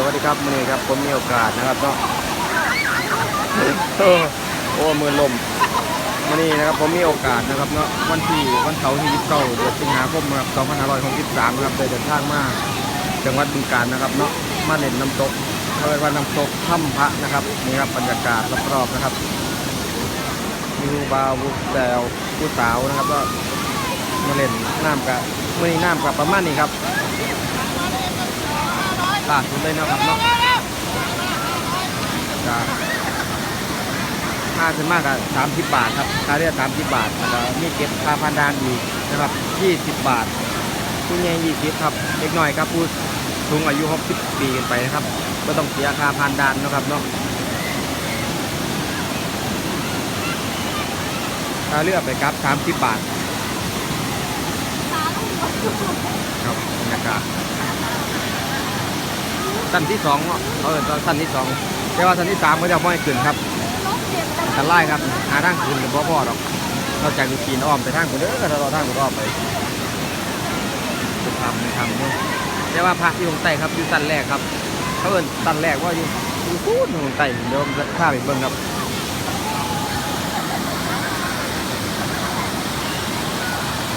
สวัสดีครับมื่อนี้ครับผมมีโอกาสนะครับเนาะโอ้โอ้มือลมมื่อนี้นะครับผมมีโอกาสนะครับเนาะวันที่วันเสาร์ที่29เดือนสิงหาคมนะครับ2563นะครับได้เดินทางมาจังหวัดบึงกาฬนะครับเนาะมาเล่นน้ำตกเรียกว่าน้ำตกถ้ำพระนะครับนี่ครับบรรยากาศรอบๆนะครับมีผู้บ่าวผู้แซวผู้สาวนะครับก็มาเล่นน้ำกับมื่อนี้น้ำกับประมาณนี้ครับ ล่าสุดเลยเนาะครับเนาะจะค่าขึ้นมากกับสามสิบบาทครับค่าเรียกสามสิบบาทแล้วก็มีเก็บค่าพันดานอีกนะครับยี่สิบบาทผู้ใหญ่ยี่สิบครับเล็กน้อยครับผู้สูงอายุหกสิบปีกันไปนะครับ ก็ต้องเสียค่าพันดานนะครับเนาะค่าเลือไปครับสามสิบบาทครับบรรยากาศ สั้นที่สองเนาะเขาเอิ้นว่าสั้นที่สองแต่ว่าสั้นที่สามก็จะไม่ให้ขึ้นครับอันไล่ครับหาทางขึ้นกับพ่อพ่อหรอกนอกจากมีกีนอ้อมไปทางคนเด้อถ้าเราทางคนอ้อมไปทำทำเนี่ยแต่ว่าพระที่ลงใต้ครับอยู่สั้นแรกครับเขาเอิ้นสั้นแรกว่าอยู่อยู่พูดลงใต้เดิมจะพาไปเบิ่งครับ